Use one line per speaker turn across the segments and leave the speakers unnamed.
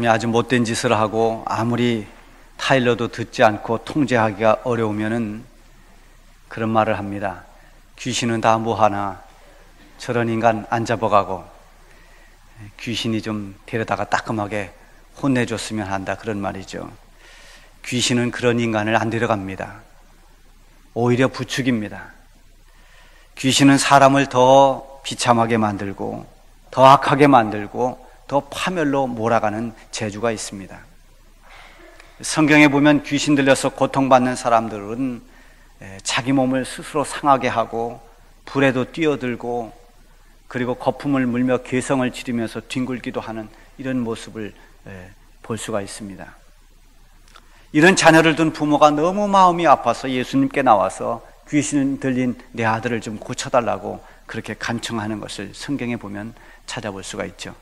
사람이 아주 못된 짓을 하고 아무리 타일러도 듣지 않고 통제하기가 어려우면은 그런 말을 합니다. 귀신은 다 뭐하나 저런 인간 안 잡아가고 귀신이 좀 데려다가 따끔하게 혼내줬으면 한다 그런 말이죠. 귀신은 그런 인간을 안 데려갑니다. 오히려 부축입니다. 귀신은 사람을 더 비참하게 만들고 더 악하게 만들고 더 파멸로 몰아가는 재주가 있습니다. 성경에 보면 귀신 들려서 고통받는 사람들은 자기 몸을 스스로 상하게 하고 불에도 뛰어들고 그리고 거품을 물며 괴성을 지르면서 뒹굴기도 하는 이런 모습을 볼 수가 있습니다. 이런 자녀를 둔 부모가 너무 마음이 아파서 예수님께 나와서 귀신 들린 내 아들을 좀 고쳐달라고 그렇게 간청하는 것을 성경에 보면 찾아볼 수가 있죠.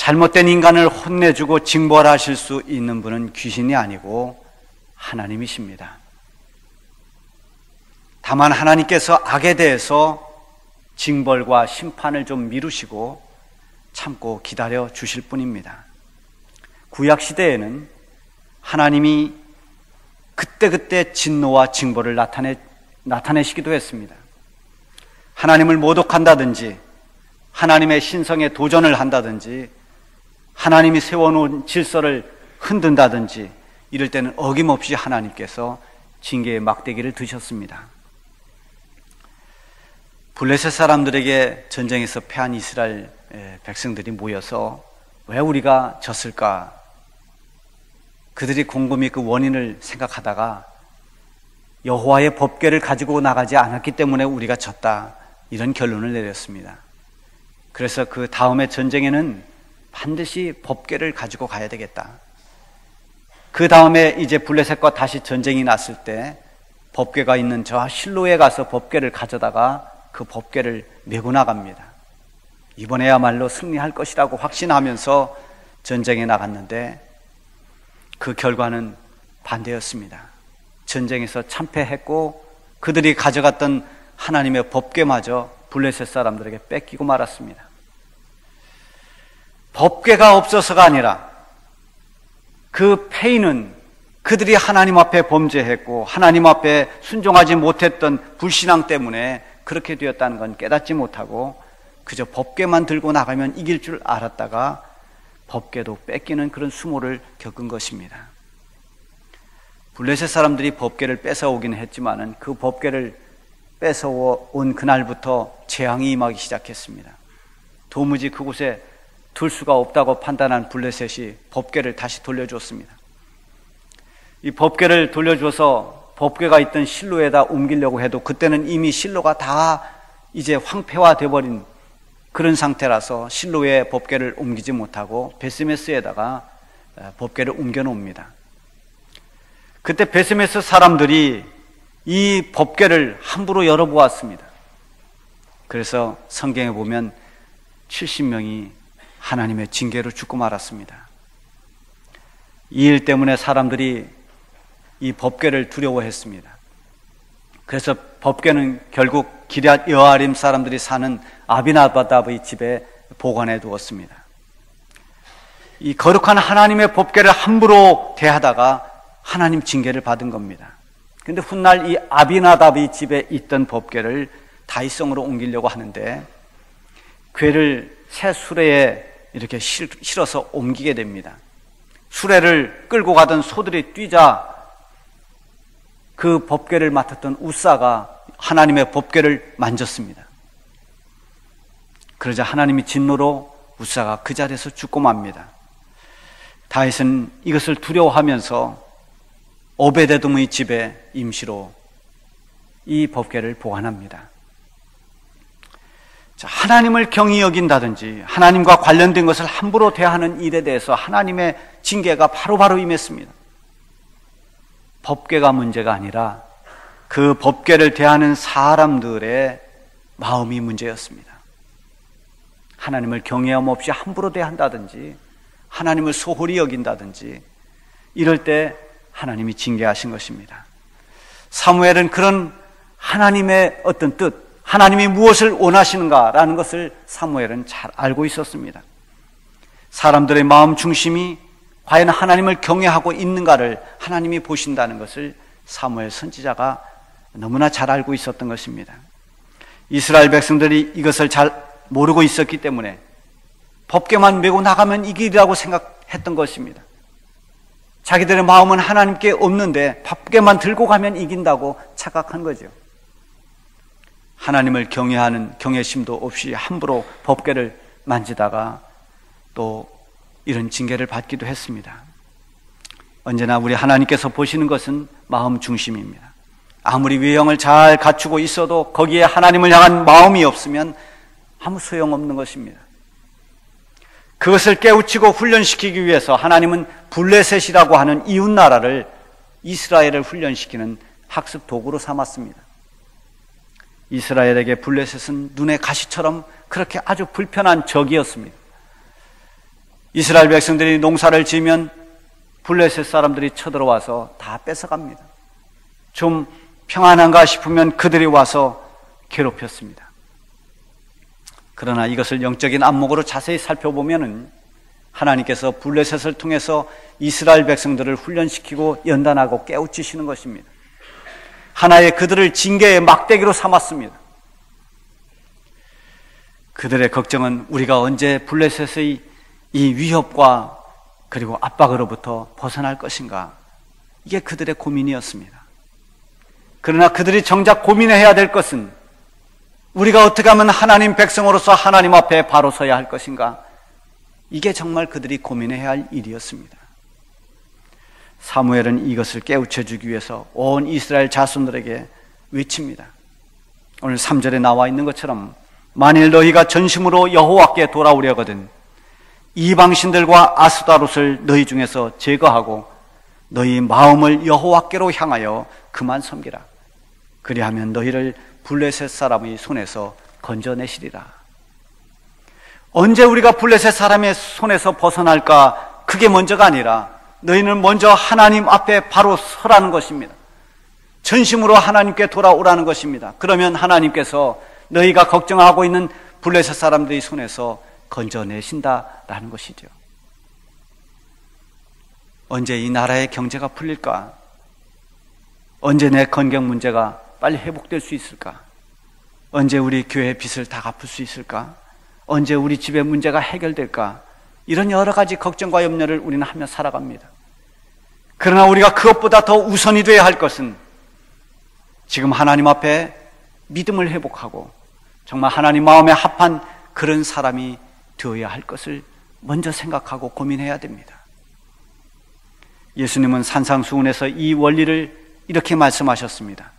잘못된 인간을 혼내주고 징벌하실 수 있는 분은 귀신이 아니고 하나님이십니다. 다만 하나님께서 악에 대해서 징벌과 심판을 좀 미루시고 참고 기다려 주실 뿐입니다. 구약 시대에는 하나님이 그때그때 진노와 징벌을 나타내, 나타내시기도 했습니다. 하나님을 모독한다든지, 하나님의 신성에 도전을 한다든지, 하나님이 세워놓은 질서를 흔든다든지 이럴 때는 어김없이 하나님께서 징계의 막대기를 드셨습니다. 블레셋 사람들에게 전쟁에서 패한 이스라엘 백성들이 모여서 왜 우리가 졌을까? 그들이 곰곰이 그 원인을 생각하다가 여호와의 법궤를 가지고 나가지 않았기 때문에 우리가 졌다 이런 결론을 내렸습니다. 그래서 그 다음에 전쟁에는 반드시 법궤를 가지고 가야 되겠다. 그 다음에 이제 블레셋과 다시 전쟁이 났을 때 법궤가 있는 저 실로에 가서 법궤를 가져다가 그 법궤를 메고 나갑니다. 이번에야말로 승리할 것이라고 확신하면서 전쟁에 나갔는데 그 결과는 반대였습니다. 전쟁에서 참패했고 그들이 가져갔던 하나님의 법궤마저 블레셋 사람들에게 뺏기고 말았습니다. 법궤가 없어서가 아니라 그 페이는 그들이 하나님 앞에 범죄했고 하나님 앞에 순종하지 못했던 불신앙 때문에 그렇게 되었다는 건 깨닫지 못하고 그저 법궤만 들고 나가면 이길 줄 알았다가 법궤도 뺏기는 그런 수모를 겪은 것입니다. 블레셋 사람들이 법궤를 뺏어오긴 했지만은 그 법궤를 뺏어온 그날부터 재앙이 임하기 시작했습니다. 도무지 그곳에 둘 수가 없다고 판단한 블레셋이 법궤를 다시 돌려주었습니다. 이 법궤를 돌려줘서 법궤가 있던 실로에다 옮기려고 해도 그때는 이미 실로가 다 이제 황폐화 돼 버린 그런 상태라서 실로에 법궤를 옮기지 못하고 베스메스에다가 법궤를 옮겨 놓습니다. 그때 베스메스 사람들이 이 법궤를 함부로 열어보았습니다. 그래서 성경에 보면 70명이 하나님의 징계로 죽고 말았습니다. 이 일 때문에 사람들이 이 법궤를 두려워했습니다. 그래서 법궤는 결국 기럇 여아림 사람들이 사는 아비나바답의 집에 보관해 두었습니다. 이 거룩한 하나님의 법궤를 함부로 대하다가 하나님 징계를 받은 겁니다. 근데 훗날 이 아비나답의 집에 있던 법궤를 다이성으로 옮기려고 하는데 괴를 새 수레에 이렇게 실어서 옮기게 됩니다. 수레를 끌고 가던 소들이 뛰자 그 법궤를 맡았던 우사가 하나님의 법궤를 만졌습니다. 그러자 하나님이 진노로 우사가 그 자리에서 죽고 맙니다. 다윗은 이것을 두려워하면서 오베데돔의 집에 임시로 이 법궤를 보관합니다. 하나님을 경히 여긴다든지 하나님과 관련된 것을 함부로 대하는 일에 대해서 하나님의 징계가 바로 바로 임했습니다. 법계가 문제가 아니라 그 법계를 대하는 사람들의 마음이 문제였습니다. 하나님을 경외함 없이 함부로 대한다든지 하나님을 소홀히 여긴다든지 이럴 때 하나님이 징계하신 것입니다. 사무엘은 그런 하나님의 어떤 뜻, 하나님이 무엇을 원하시는가라는 것을 사무엘은 잘 알고 있었습니다. 사람들의 마음 중심이 과연 하나님을 경외하고 있는가를 하나님이 보신다는 것을 사무엘 선지자가 너무나 잘 알고 있었던 것입니다. 이스라엘 백성들이 이것을 잘 모르고 있었기 때문에 법계만 메고 나가면 이 길이라고 생각했던 것입니다. 자기들의 마음은 하나님께 없는데 법계만 들고 가면 이긴다고 착각한 거죠. 하나님을 경외하는 경외심도 없이 함부로 법계를 만지다가 또 이런 징계를 받기도 했습니다. 언제나 우리 하나님께서 보시는 것은 마음 중심입니다. 아무리 외형을 잘 갖추고 있어도 거기에 하나님을 향한 마음이 없으면 아무 소용없는 것입니다. 그것을 깨우치고 훈련시키기 위해서 하나님은 블레셋이라고 하는 이웃 나라를 이스라엘을 훈련시키는 학습 도구로 삼았습니다. 이스라엘에게 블레셋은 눈의 가시처럼 그렇게 아주 불편한 적이었습니다. 이스라엘 백성들이 농사를 지면 블레셋 사람들이 쳐들어와서 다 뺏어갑니다. 좀 평안한가 싶으면 그들이 와서 괴롭혔습니다. 그러나 이것을 영적인 안목으로 자세히 살펴보면은 하나님께서 블레셋을 통해서 이스라엘 백성들을 훈련시키고 연단하고 깨우치시는 것입니다. 하나의 그들을 징계의 막대기로 삼았습니다. 그들의 걱정은 우리가 언제 블레셋의 이 위협과 그리고 압박으로부터 벗어날 것인가? 이게 그들의 고민이었습니다. 그러나 그들이 정작 고민해야 될 것은 우리가 어떻게 하면 하나님 백성으로서 하나님 앞에 바로 서야 할 것인가? 이게 정말 그들이 고민해야 할 일이었습니다. 사무엘은 이것을 깨우쳐 주기 위해서 온 이스라엘 자손들에게 외칩니다. 오늘 3절에 나와 있는 것처럼 만일 너희가 전심으로 여호와께 돌아오려거든 이방신들과 아스다롯을 너희 중에서 제거하고 너희 마음을 여호와께로 향하여 그만 섬기라. 그리하면 너희를 블레셋 사람의 손에서 건져내시리라. 언제 우리가 블레셋 사람의 손에서 벗어날까? 그게 먼저가 아니라 너희는 먼저 하나님 앞에 바로 서라는 것입니다. 전심으로 하나님께 돌아오라는 것입니다. 그러면 하나님께서 너희가 걱정하고 있는 블레셋 사람들의 손에서 건져내신다라는 것이죠. 언제 이 나라의 경제가 풀릴까? 언제 내 건강 문제가 빨리 회복될 수 있을까? 언제 우리 교회 빚을 다 갚을 수 있을까? 언제 우리 집의 문제가 해결될까? 이런 여러 가지 걱정과 염려를 우리는 하며 살아갑니다. 그러나 우리가 그것보다 더 우선이 되어야 할 것은 지금 하나님 앞에 믿음을 회복하고 정말 하나님 마음에 합한 그런 사람이 되어야 할 것을 먼저 생각하고 고민해야 됩니다. 예수님은 산상수훈에서 이 원리를 이렇게 말씀하셨습니다.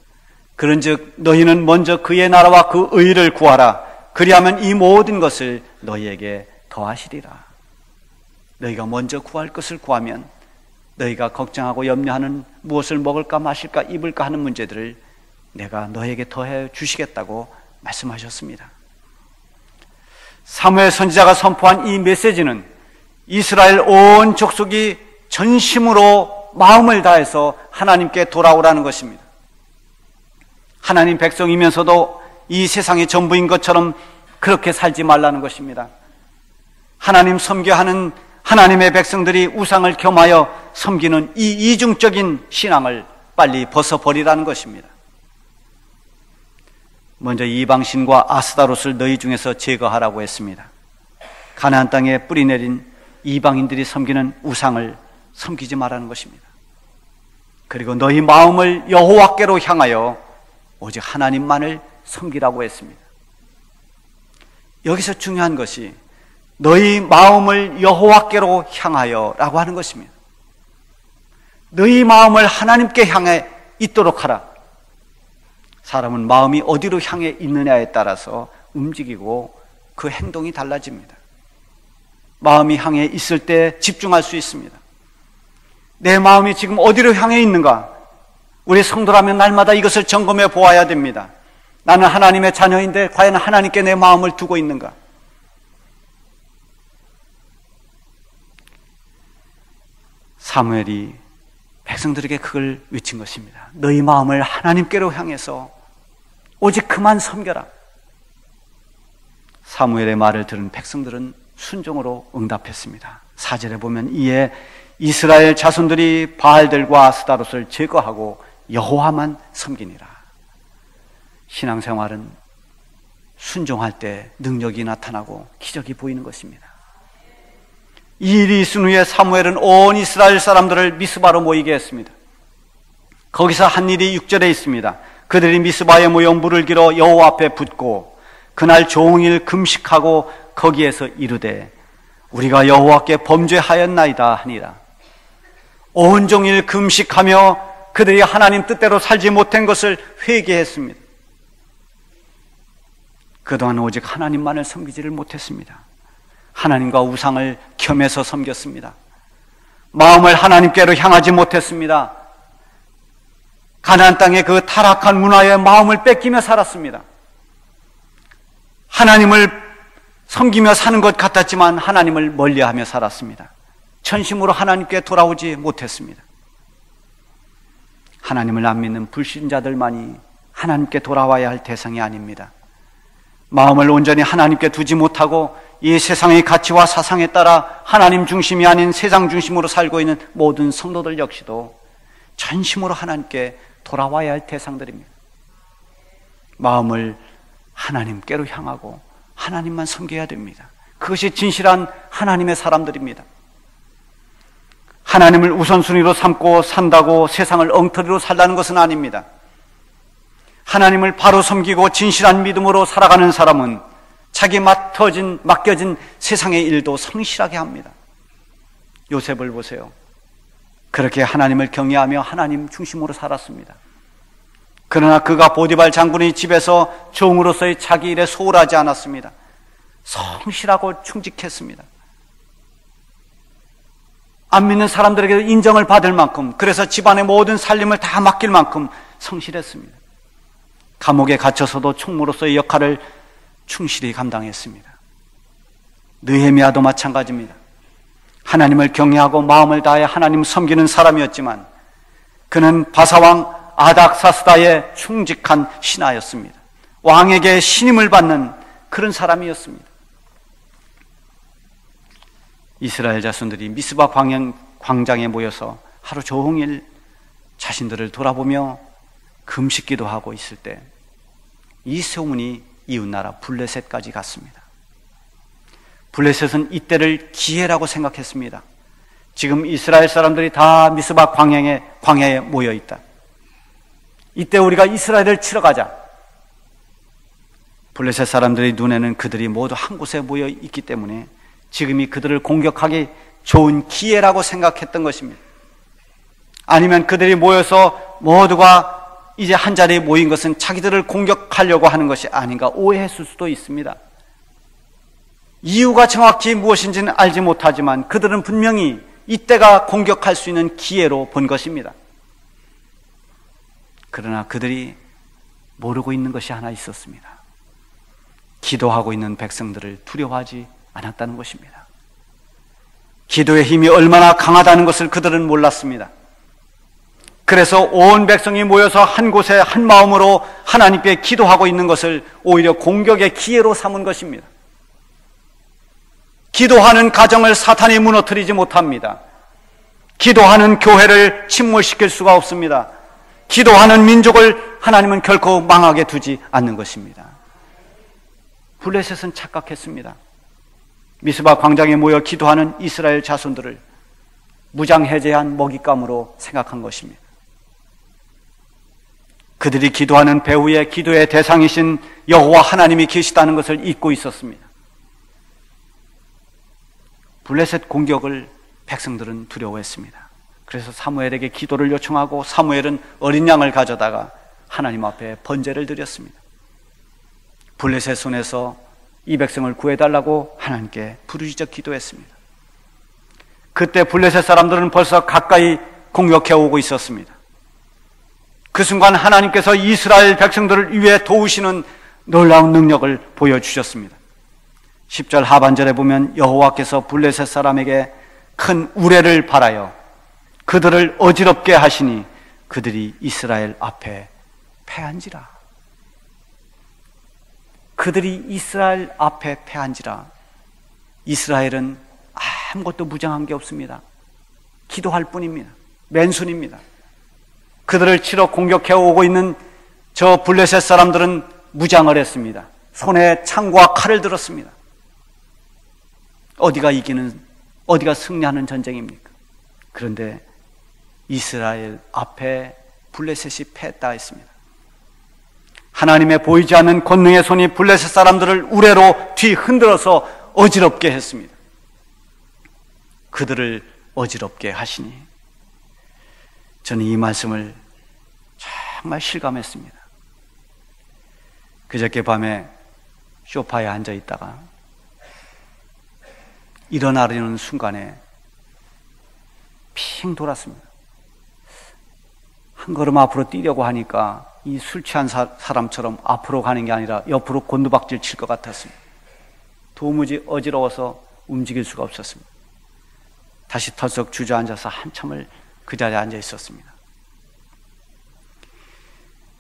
그런즉 너희는 먼저 그의 나라와 그 의를 구하라. 그리하면 이 모든 것을 너희에게 더하시리라. 너희가 먼저 구할 것을 구하면 너희가 걱정하고 염려하는 무엇을 먹을까 마실까 입을까 하는 문제들을 내가 너에게 더해 주시겠다고 말씀하셨습니다. 사무엘 선지자가 선포한 이 메시지는 이스라엘 온 족속이 전심으로 마음을 다해서 하나님께 돌아오라는 것입니다. 하나님 백성이면서도 이 세상의 전부인 것처럼 그렇게 살지 말라는 것입니다. 하나님 섬겨하는 하나님의 백성들이 우상을 겸하여 섬기는 이 이중적인 신앙을 빨리 벗어버리라는 것입니다. 먼저 이방신과 아스다롯을 너희 중에서 제거하라고 했습니다. 가나안 땅에 뿌리 내린 이방인들이 섬기는 우상을 섬기지 말라는 것입니다. 그리고 너희 마음을 여호와께로 향하여 오직 하나님만을 섬기라고 했습니다. 여기서 중요한 것이 너희 마음을 여호와께로 향하여라고 하는 것입니다. 너희 마음을 하나님께 향해 있도록 하라. 사람은 마음이 어디로 향해 있느냐에 따라서 움직이고 그 행동이 달라집니다. 마음이 향해 있을 때 집중할 수 있습니다. 내 마음이 지금 어디로 향해 있는가? 우리 성도라면 날마다 이것을 점검해 보아야 됩니다. 나는 하나님의 자녀인데 과연 하나님께 내 마음을 두고 있는가? 사무엘이 백성들에게 그걸 외친 것입니다. 너희 마음을 하나님께로 향해서 오직 그만 섬겨라. 사무엘의 말을 들은 백성들은 순종으로 응답했습니다. 사절에 보면 이에 이스라엘 자손들이 바알들과 아스다롯을 제거하고 여호와만 섬기니라. 신앙생활은 순종할 때 능력이 나타나고 기적이 보이는 것입니다. 이 일이 있은 후에 사무엘은 온 이스라엘 사람들을 미스바로 모이게 했습니다. 거기서 한 일이 6절에 있습니다. 그들이 미스바에 모여 물을 길어 여호와 앞에 붓고 그날 종일 금식하고 거기에서 이르되 우리가 여호와께 범죄하였나이다 하니라. 온종일 금식하며 그들이 하나님 뜻대로 살지 못한 것을 회개했습니다. 그동안 오직 하나님만을 섬기지를 못했습니다. 하나님과 우상을 겸해서 섬겼습니다. 마음을 하나님께로 향하지 못했습니다. 가나안 땅의 그 타락한 문화에 마음을 뺏기며 살았습니다. 하나님을 섬기며 사는 것 같았지만 하나님을 멀리하며 살았습니다. 전심으로 하나님께 돌아오지 못했습니다. 하나님을 안 믿는 불신자들만이 하나님께 돌아와야 할 대상이 아닙니다. 마음을 온전히 하나님께 두지 못하고 이 세상의 가치와 사상에 따라 하나님 중심이 아닌 세상 중심으로 살고 있는 모든 성도들 역시도 전심으로 하나님께 돌아와야 할 대상들입니다. 마음을 하나님께로 향하고 하나님만 섬겨야 됩니다. 그것이 진실한 하나님의 사람들입니다. 하나님을 우선순위로 삼고 산다고 세상을 엉터리로 살라는 것은 아닙니다. 하나님을 바로 섬기고 진실한 믿음으로 살아가는 사람은 자기 맡어진, 맡겨진 세상의 일도 성실하게 합니다. 요셉을 보세요. 그렇게 하나님을 경외하며 하나님 중심으로 살았습니다. 그러나 그가 보디발 장군의 집에서 종으로서의 자기 일에 소홀하지 않았습니다. 성실하고 충직했습니다. 안 믿는 사람들에게 인정을 받을 만큼, 그래서 집안의 모든 살림을 다 맡길 만큼 성실했습니다. 감옥에 갇혀서도 총무로서의 역할을 충실히 감당했습니다. 느헤미야도 마찬가지입니다. 하나님을 경외하고 마음을 다해 하나님 섬기는 사람이었지만 그는 바사왕 아닥사스다의 충직한 신하였습니다. 왕에게 신임을 받는 그런 사람이었습니다. 이스라엘 자손들이 미스바 광장에 모여서 하루 종일 자신들을 돌아보며 금식기도 하고 있을 때 이 소문이 이웃나라 블레셋까지 갔습니다. 블레셋은 이때를 기회라고 생각했습니다. 지금 이스라엘 사람들이 다 미스바 광야에, 광야에 모여 있다. 이때 우리가 이스라엘을 치러 가자. 블레셋 사람들의 눈에는 그들이 모두 한 곳에 모여 있기 때문에 지금이 그들을 공격하기 좋은 기회라고 생각했던 것입니다. 아니면 그들이 모여서 모두가 이제 한 자리에 모인 것은 자기들을 공격하려고 하는 것이 아닌가 오해했을 수도 있습니다. 이유가 정확히 무엇인지는 알지 못하지만 그들은 분명히 이때가 공격할 수 있는 기회로 본 것입니다. 그러나 그들이 모르고 있는 것이 하나 있었습니다. 기도하고 있는 백성들을 두려워하지 않았다는 것입니다. 기도의 힘이 얼마나 강하다는 것을 그들은 몰랐습니다. 그래서 온 백성이 모여서 한 곳에 한 마음으로 하나님께 기도하고 있는 것을 오히려 공격의 기회로 삼은 것입니다. 기도하는 가정을 사탄이 무너뜨리지 못합니다. 기도하는 교회를 침몰시킬 수가 없습니다. 기도하는 민족을 하나님은 결코 망하게 두지 않는 것입니다. 블레셋은 착각했습니다. 미스바 광장에 모여 기도하는 이스라엘 자손들을 무장해제한 먹잇감으로 생각한 것입니다. 그들이 기도하는 배후에 기도의 대상이신 여호와 하나님이 계시다는 것을 잊고 있었습니다. 블레셋 공격을 백성들은 두려워했습니다. 그래서 사무엘에게 기도를 요청하고 사무엘은 어린 양을 가져다가 하나님 앞에 번제를 드렸습니다. 블레셋 손에서 이 백성을 구해달라고 하나님께 부르짖어 기도했습니다. 그때 블레셋 사람들은 벌써 가까이 공격해 오고 있었습니다. 그 순간 하나님께서 이스라엘 백성들을 위해 도우시는 놀라운 능력을 보여주셨습니다. 10절 하반절에 보면 여호와께서 블레셋 사람에게 큰 우레를 발하여 그들을 어지럽게 하시니 그들이 이스라엘 앞에 패한지라. 그들이 이스라엘 앞에 패한지라. 이스라엘은 아무것도 무장한 게 없습니다. 기도할 뿐입니다. 맨손입니다. 그들을 치러 공격해 오고 있는 저 블레셋 사람들은 무장을 했습니다. 손에 창과 칼을 들었습니다. 어디가 이기는, 어디가 승리하는 전쟁입니까? 그런데 이스라엘 앞에 블레셋이 패했다 했습니다. 하나님의 보이지 않는 권능의 손이 블레셋 사람들을 우레로 뒤 흔들어서 어지럽게 했습니다. 그들을 어지럽게 하시니 저는 이 말씀을 정말 실감했습니다. 그저께 밤에 쇼파에 앉아 있다가 일어나려는 순간에 핑 돌았습니다. 한 걸음 앞으로 뛰려고 하니까 이 술 취한 사, 람처럼 앞으로 가는 게 아니라 옆으로 곤두박질 칠 것 같았습니다. 도무지 어지러워서 움직일 수가 없었습니다. 다시 털썩 주저앉아서 한참을 그 자리에 앉아 있었습니다.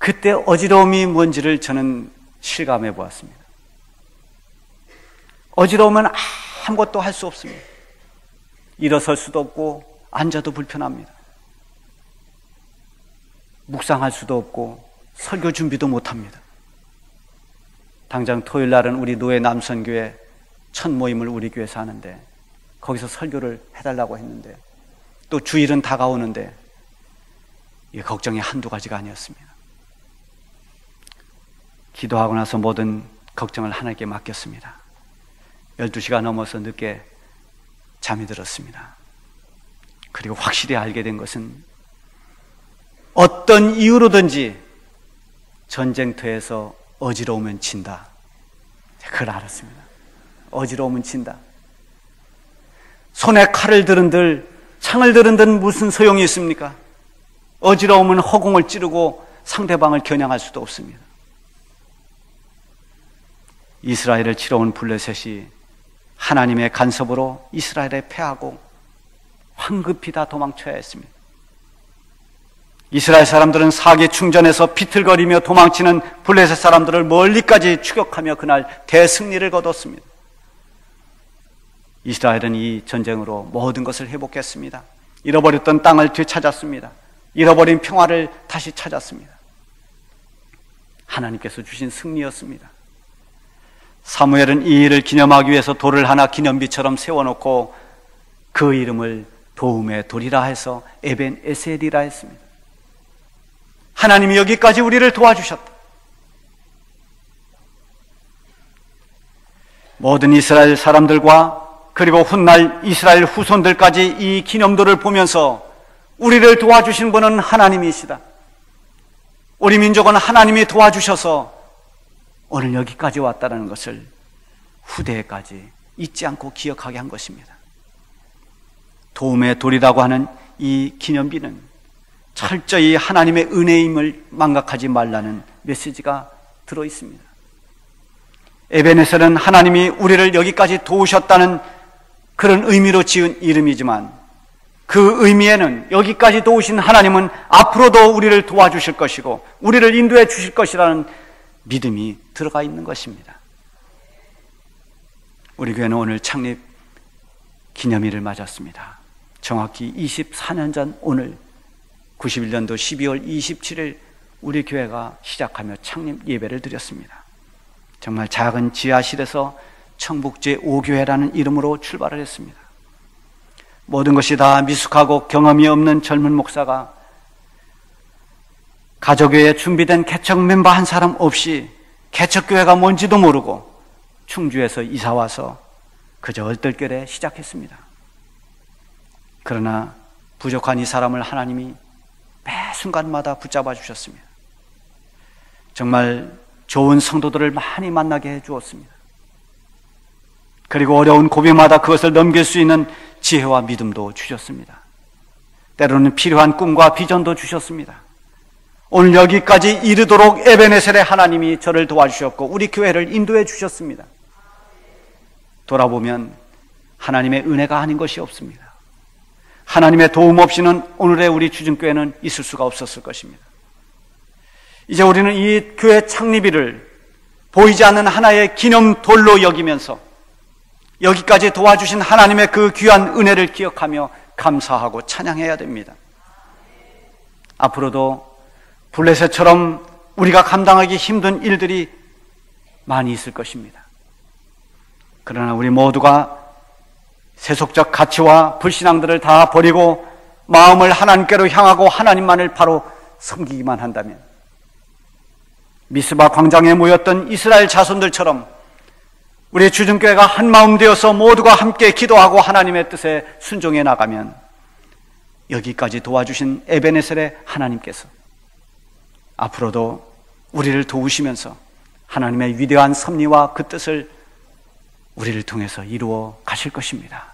그때 어지러움이 뭔지를 저는 실감해 보았습니다. 어지러우면 아무것도 할 수 없습니다. 일어설 수도 없고 앉아도 불편합니다. 묵상할 수도 없고 설교 준비도 못합니다. 당장 토요일 날은 우리 노예 남선교회 첫 모임을 우리 교회에서 하는데 거기서 설교를 해달라고 했는데 또 주일은 다가오는데 이 걱정이 한두 가지가 아니었습니다. 기도하고 나서 모든 걱정을 하나님께 맡겼습니다. 12시가 넘어서 늦게 잠이 들었습니다. 그리고 확실히 알게 된 것은 어떤 이유로든지 전쟁터에서 어지러우면 진다. 그걸 알았습니다. 어지러우면 진다. 손에 칼을 들은들, 창을 들은들 무슨 소용이 있습니까? 어지러우면 허공을 찌르고 상대방을 겨냥할 수도 없습니다. 이스라엘을 치러 온 블레셋이 하나님의 간섭으로 이스라엘에 패하고 황급히 다 도망쳐야 했습니다. 이스라엘 사람들은 사기 충전에서 비틀거리며 도망치는 블레셋 사람들을 멀리까지 추격하며 그날 대승리를 거뒀습니다. 이스라엘은 이 전쟁으로 모든 것을 회복했습니다. 잃어버렸던 땅을 되찾았습니다. 잃어버린 평화를 다시 찾았습니다. 하나님께서 주신 승리였습니다. 사무엘은 이 일을 기념하기 위해서 돌을 하나 기념비처럼 세워놓고 그 이름을 도움의 돌이라 해서 에벤 에셀이라 했습니다. 하나님이 여기까지 우리를 도와주셨다. 모든 이스라엘 사람들과 그리고 훗날 이스라엘 후손들까지 이 기념도를 보면서 우리를 도와주신 분은 하나님이시다. 우리 민족은 하나님이 도와주셔서 오늘 여기까지 왔다는 것을 후대에까지 잊지 않고 기억하게 한 것입니다. 도움의 돌이라고 하는 이 기념비는 철저히 하나님의 은혜임을 망각하지 말라는 메시지가 들어 있습니다. 에벤에서는 하나님이 우리를 여기까지 도우셨다는 그런 의미로 지은 이름이지만 그 의미에는 여기까지 도우신 하나님은 앞으로도 우리를 도와주실 것이고 우리를 인도해 주실 것이라는 믿음이 들어가 있는 것입니다. 우리 교회는 오늘 창립 기념일을 맞았습니다. 정확히 24년 전 오늘 91년도 12월 27일 우리 교회가 시작하며 창립 예배를 드렸습니다. 정말 작은 지하실에서 청북제 5교회라는 이름으로 출발을 했습니다. 모든 것이 다 미숙하고 경험이 없는 젊은 목사가 가족회에 준비된 개척 멤버 한 사람 없이 개척교회가 뭔지도 모르고 충주에서 이사와서 그저 얼떨결에 시작했습니다. 그러나 부족한 이 사람을 하나님이 매 순간마다 붙잡아 주셨습니다. 정말 좋은 성도들을 많이 만나게 해 주었습니다. 그리고 어려운 고비마다 그것을 넘길 수 있는 지혜와 믿음도 주셨습니다. 때로는 필요한 꿈과 비전도 주셨습니다. 오늘 여기까지 이르도록 에베네셀의 하나님이 저를 도와주셨고 우리 교회를 인도해 주셨습니다. 돌아보면 하나님의 은혜가 아닌 것이 없습니다. 하나님의 도움 없이는 오늘의 우리 주중교회는 있을 수가 없었을 것입니다. 이제 우리는 이 교회 창립일을 보이지 않는 하나의 기념 돌로 여기면서
여기까지 도와주신 하나님의 그 귀한 은혜를 기억하며 감사하고 찬양해야 됩니다. 앞으로도 블레셋처럼 우리가 감당하기 힘든 일들이 많이 있을 것입니다. 그러나 우리 모두가 세속적 가치와 불신앙들을 다 버리고 마음을 하나님께로 향하고 하나님만을 바로 섬기기만 한다면 미스바 광장에 모였던 이스라엘 자손들처럼 우리 주중교회가 한 마음 되어서 모두가 함께 기도하고 하나님의 뜻에 순종해 나가면 여기까지 도와주신 에베네셀의 하나님께서 앞으로도 우리를 도우시면서 하나님의 위대한 섭리와 그 뜻을 우리를 통해서 이루어 가실 것입니다.